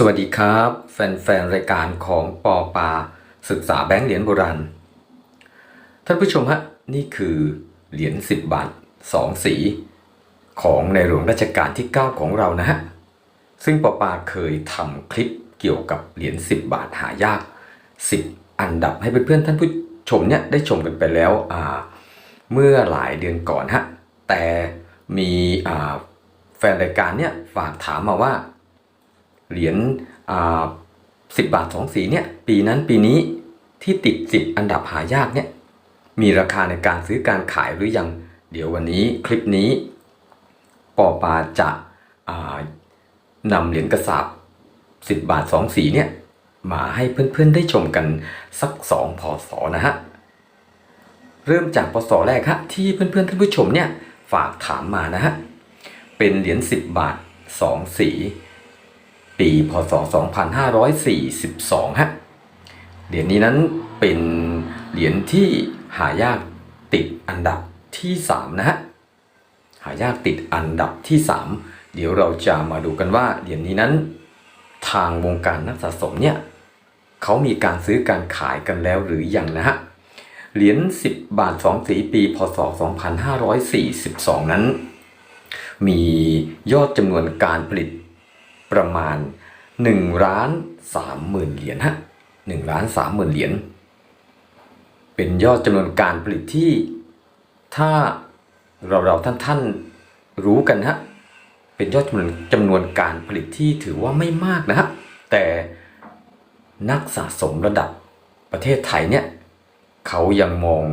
สวัสดีครับ แฟนๆ รายการของปอปา ศึกษาแบงค์เหรียญโบราณ ท่านผู้ชมฮะ นี่คือเหรียญ10 บาท 2 สี ของในหลวงรัชกาลที่ 9 ของเรานะฮะ ซึ่งปอปาเคยทำคลิปเกี่ยวกับเหรียญ10 บาทหายาก 10 อันดับให้เพื่อนๆ ท่านผู้ชมเนี่ยได้ชมกันไปแล้วเมื่อหลายเดือนก่อนฮะ แต่มีแฟนรายการเนี่ยฝากถามมาว่า เหรียญสิบบาทสองสีเนี่ยปีนั้นปีนี้ที่ติดสิบอันดับหายากเนี่ยมีราคาในการซื้อการขายหรือยัง เดี๋ยววันนี้คลิปนี้ปอปาจะานำเหรียญกระสาบสิบาทสองสีเนี่ยมาให้เพื่อนๆได้ชมกันสักสองพศนะฮะ เริ่มจากพศแรกฮะที่เพื่อนๆท่านผู้ชมเนี่ยฝากถามมานะฮะ เป็นเหรียญ10 บาท 2 สี ปีพศ 2542 ฮะ เหรียญนี้นั้นเป็นเหรียญที่หายากติดอันดับที่ 3 นะฮะ หายากติดอันดับที่ 3 เดี๋ยวเราจะมาดูกันว่าเหรียญนี้นั้น ทางวงการนักสะสมเนี่ยเขามีการซื้อการขายกันแล้วหรือยังนะฮะ เหรียญ10 บาท 2 สีปี พศ 2542 นั้น มียอดจำนวนการผลิต ประมาณ1ล้าน3หมื่นเหรียญฮะ1ล้าน3หมื่นเหรียญเป็นยอดจำนวนการผลิตที่ถ้าเราเราท่านท่านรู้กันฮะเป็นยอดจำนวนจำนวนการผลิตที่ถือว่าไม่มากนะฮะแต่นักสะสมระดับประเทศไทยเนี่ยเขายังมอง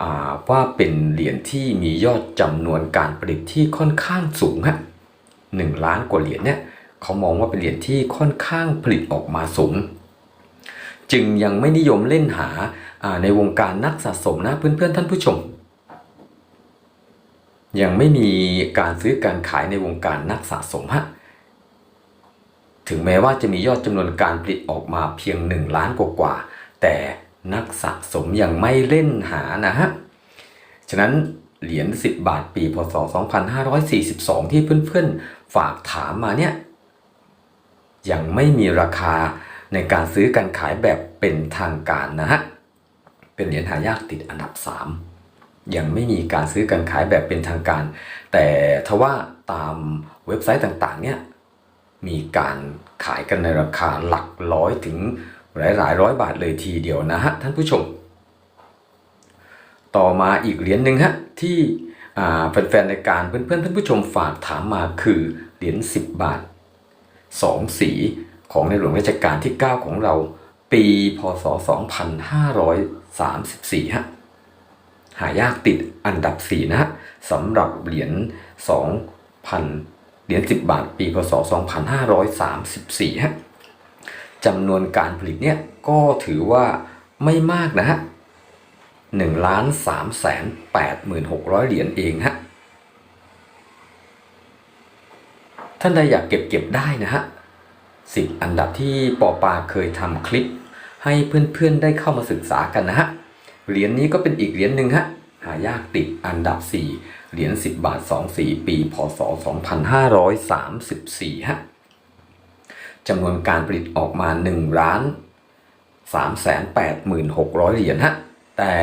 อว่าเป็นเหรียญที่มียอดจำนวนการผลิตที่ค่อนข้างสูงฮะหนึ่งล้านกว่าเหรียญเนี่ย เขามองว่าเป็นเหรียญที่ค่อนข้างผลิตออกมาสูง จึงยังไม่นิยมเล่นหาในวงการนักสะสมนะเพื่อนๆท่านผู้ชม ยังไม่มีการซื้อการขายในวงการนักสะสมฮะถึงแม้ว่าจะมียอดจำนวนการผลิตออกมาเพียง 1 ล้านกว่าๆแต่นักสะสมยังไม่เล่นหานะฮะ ฉะนั้นเหรียญ 10 บาทปีพศ 2542 ที่เพื่อนๆ ฝากถามมาเนี่ย ยังไม่มีราคาในการซื้อการขายแบบเป็นทางการนะฮะ เป็นเหรียญหายากติดอันดับ 3 ยังไม่มีการซื้อการขายแบบเป็นทางการ แต่ทว่าตามเว็บไซต์ต่างๆเนี่ยมีการขายกันในราคาหลักร้อยถึงหลายหลายร้อยบาทเลยทีเดียวนะฮะท่านผู้ชม ต่อมาอีกเหรียญหนึ่งฮะที่แฟนๆในการเพื่อนๆท่านผู้ชมฝากถามมาคือเหรียญ10 บาท 2สีของในหลวงรัชกาลที่ 9 ของเรา ปีพศ 2534ฮะหายากติดอันดับ 4นะฮะสำหรับเหรียญ2,000เหรียญ10 บาท ปีพศ 2534ฮะจำนวนการผลิตเนี่ยก็ถือว่าไม่มากนะฮะ1ล้าน3แสน8หมื่น600 เหรียญเองฮะ ท่านใดอยากเก็บเก็บได้นะฮะสิบอันดับที่ปอปาเคยทำคลิป ให้เพื่อนๆได้เข้ามาศึกษากันนะฮะเหรียญนี้ก็เป็นอีกเหรียญหนึ่งฮะหายากติดอันดับ 4 เหรียญ 10 บาท 2 สีปี พศ 2534 ฮะจำนวนการผลิตออกมา1ล้าน386,600 เหรียญฮะ แต่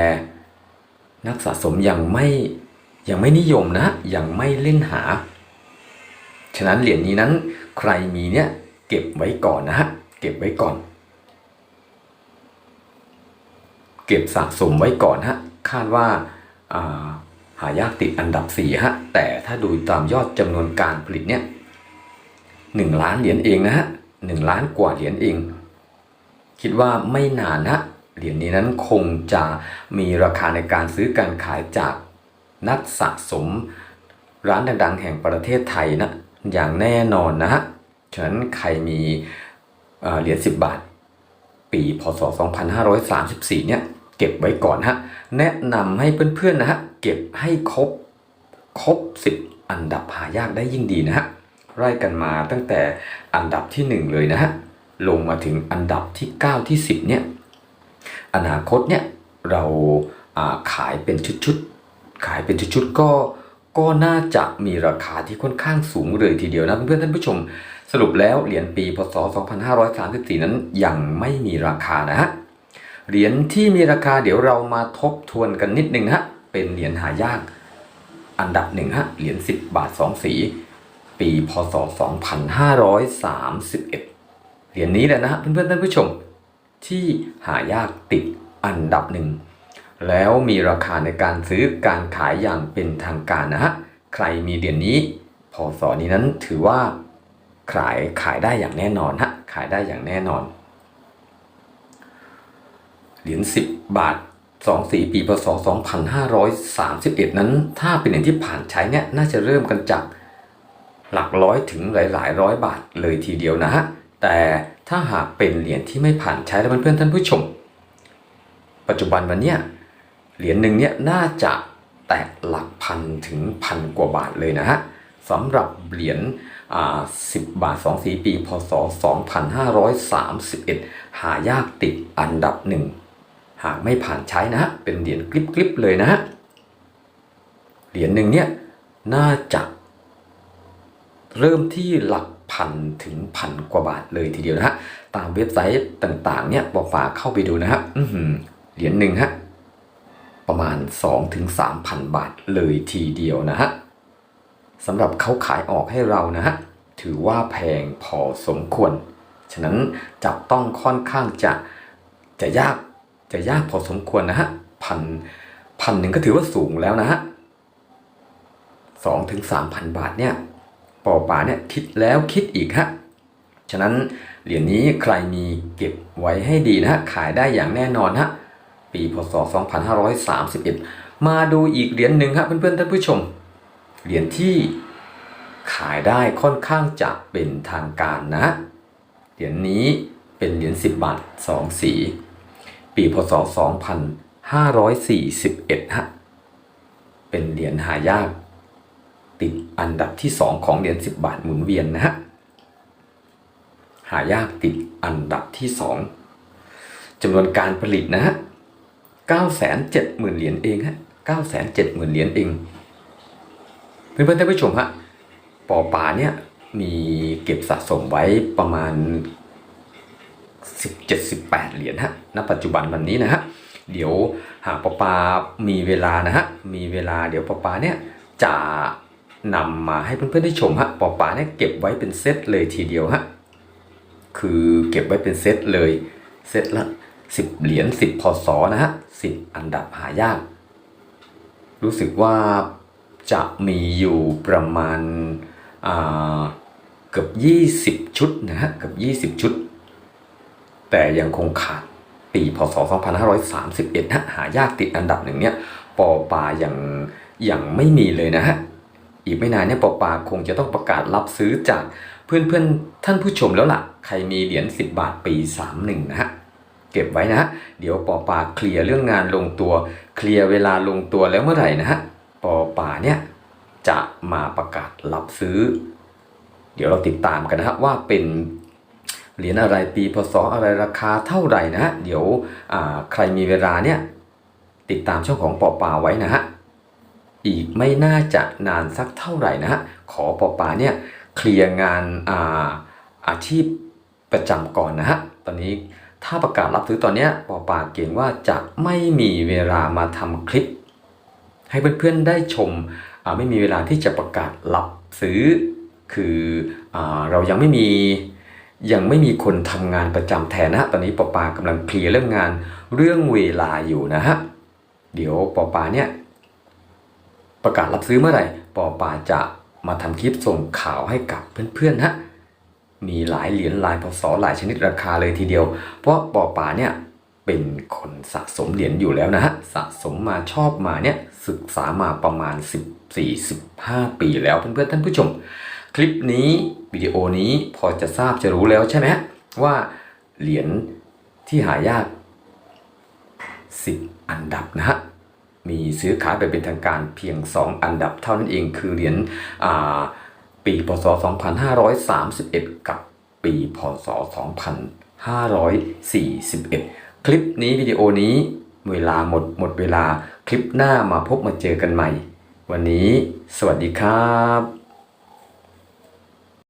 นักสะสมยังไม่ยังไม่นิยมนะ ยังไม่เล่นหา ฉะนั้นเหรียญนี้นั้นใครมีเนี่ยเก็บไว้ก่อนนะฮะเก็บไว้ก่อน เก็บสะสมไว้ก่อนฮะคาดว่าาหายากติดอันดับ4ฮะแต่ถ้าดูตามยอดจำนวนการผลิตเนี่ยหนึ่งล้านเหรียญเองนะฮะหนึ่งล้านกว่าเหรียญเอง คิดว่าไม่นานนะเหรียญนี้นั้นคงจะมีราคาในการซื้อการขายจากนักสะสมร้านดังๆ แห่งประเทศไทยนะ อย่างแน่นอนนะฮะ ฉะนั้นใครมีเหรียญ10 บาท ปีพศ 2534 เนี่ย เก็บไว้ก่อนฮะ แนะนำให้เพื่อนๆนะฮะ เก็บให้ครบ ครบ 10 อันดับหายากได้ยิ่งดีนะฮะ ไล่กันมาตั้งแต่อันดับที่ 1 เลยนะฮะ ลงมาถึงอันดับที่ 9 ที่ 10 เนี่ย อนาคตเนี่ย เราาขายเป็นชุดๆ ขายเป็นชุดๆ ก็ ก็น่าจะมีราคาที่ค่อนข้างสูงเลยทีเดียวนะเพื่อนๆท่านผู้ชม สรุปแล้วเหรียญปีพศ 2534 นั้นยังไม่มีราคานะฮะเหรียญที่มีราคาเดี๋ยวเรามาทบทวนกันนิดนึงฮะเป็นเหรียญหายาก อันดับหนึ่งฮะเหรียญ10 บาท 2 สี ปีพศ 2531 เหรียญนี้แหละนะฮะเพื่อนๆท่านผู้ชม ที่หายากติดอันดับหนึ่ง แล้วมีราคาในการซื้อการขายอย่างเป็นทางการนะฮะ ใครมีเหรียญนี้พศนี้นั้นถือว่าขายขายได้อย่างแน่นอนฮะ ขายได้อย่างแน่นอน เหรียญ10 บาท2สีปีพศ 2531 นั้น ถ้าเป็นเหรียญที่ผ่านใช้เนี่ยน่าจะเริ่มกันจากหลักร้อยถึงหลาย ๆ ร้อยบาทเลยทีเดียวนะฮะ แต่ถ้าหากเป็นเหรียญที่ไม่ผ่านใช้แล้วเพื่อนๆท่านผู้ชม ปัจจุบันวันเนี้ย เหรียญหนึ่งเนี่ยน่าจะแตะหลักพันถึงพันกว่าบาทเลยนะฮะสำหรับเหรียญอ่า10 บาท 2 สีปี พศ 2531 หายากติดอันดับหนึ่ง หากไม่ผ่านใช้นะฮะ เป็นเหรียญกลิบๆเลยนะฮะ เหรียญหนึ่งเนี่ยน่าจะ เริ่มที่หลักพันถึงพันกว่าบาทเลยทีเดียวนะฮะ ตามเว็บไซต์ต่างๆเนี่ยบอกฝากเข้าไปดูนะฮะเหรียญหนึ่งฮะ ประมาณ2-3ถึง3,000 บาทเลยทีเดียวนะฮะสำหรับเขาขายออกให้เรานะฮะถือว่าแพงพอสมควร ฉะนั้นจับต้องค่อนข้างจะจะยากจะยากพอสมควรนะฮะพันพันหนึ่งก็ถือว่าสูงแล้วนะฮะสองถึงสามพันบาทเนี่ยปอป่าเนี่ยคิดแล้วคิดอีกฮะฉะนั้นเหรียญนี้ใครมีเก็บไว้ให้ดีนะฮะขายได้อย่างแน่นอนฮะ ปีพศ 2531 มาดูอีกเหรียญหนึ่งครับเพื่อนๆท่านผู้ชม เหรียญที่ขายได้ค่อนข้างจะเป็นทางการนะ เหรียญนี้เป็นเหรียญ10 บาท 2 สี ปีพศ 2541 ฮะ เป็นเหรียญหายาก ติดอันดับที่ 2 ของเหรียญ10 บาทหมุนเวียนนะฮะ หายากติดอันดับที่ 2จำนวนการผลิตนะฮะ 970,000 เหรียญเองฮะ970,000 เหรียญเอง เพื่อนๆท่านผู้ชมฮะปอป่าเนี่ยมีเก็บสะสมไว้ประมาณ 17-18 เหรียญฮะณปัจจุบันวันนี้นะฮะเดี๋ยวหากปอปามีเวลานะฮะมีเวลาเดี๋ยวปอปาเนี่ยจะนำมาให้เพื่อนๆได้ชมฮะปอปาเนี่ยเก็บไว้เป็นเซตเลยทีเดียวฮะคือเก็บไว้เป็นเซตเลยเซตละ 10 เหรียญ10พศนะฮะ10 อันดับหายาก รู้สึกว่าจะมีอยู่ประมาณาเกือบ 20 ชุดนะฮะเกือบ 20 ชุด แต่ยังคงขาดปีพศ 2531ฮะหายากติดอันดับหนึ่งเนี่ยปอปายังยังไม่มีเลยนะฮะอีกไม่นานเนี่ยปอปาคงจะต้องประกาศรับซื้อจากเพื่อนๆท่านผู้ชมแล้วล่ะ ใครมีเหรียญ10 บาทปี 31 นะฮะ เก็บไว้นะฮะเดี๋ยวปอป่าเคลียร์เรื่องงานลงตัว เคลียร์เวลาลงตัวแล้วเมื่อไหร่นะฮะปอป่าเนี่ยจะมาประกาศรับซื้อ เดี๋ยวเราติดตามกันนะฮะว่าเป็นเหรียญอะไรปีพศอะไรราคาเท่าไหร่นะฮะเดี๋ยวใครมีเวลาเนี่ยติดตามช่องของปอป่าไว้นะฮะอีกไม่น่าจะนานสักเท่าไหร่นะฮะขอปอป่าเนี่ยเคลียร์งานอาอาชีพประจำก่อนนะฮะตอนนี้ ถ้าประกาศรับซื้อตอนนี้ปอปาเกรงว่าจะไม่มีเวลามาทำคลิป ให้เพื่อนๆได้ชม ไม่มีเวลาที่จะประกาศรับซื้อ คืออเรายังไม่มียังไม่มีคนทำงานประจำแทนนะฮะตอนนี้ปอปากำลังเคลียร์เรื่องงานเรื่องเวลาอยู่นะฮะ เดี๋ยวปอปาเนี่ยประกาศรับซื้อเมื่อไหร่ปอปาจะมาทำคลิปส่งข่าวให้กับเพื่อนๆฮะ มีหลายเหรียญหลายพศหลายชนิดราคาเลยทีเดียว เพราะปอปาเนี่ยเป็นคนสะสมเหรียญอยู่แล้วนะฮะสะสมมาชอบมาเนี่ยศึกษามาประมาณ 14-15 ปีแล้วเพื่อนๆท่านผู้ชม คลิปนี้วิดีโอนี้พอจะทราบจะรู้แล้วใช่ไหมว่าเหรียญที่หายาก 10 อันดับนะฮะมีซื้อขายไปเป็นทางการเพียง 2 อันดับเท่านั้นเองคือเหรียญอ่า ปีพศ 2531 กับปีพศ 2541 คลิปนี้วิดีโอนี้เวลาหมดหมดเวลาคลิปหน้ามาพบมาเจอกันใหม่ วันนี้สวัสดีครับ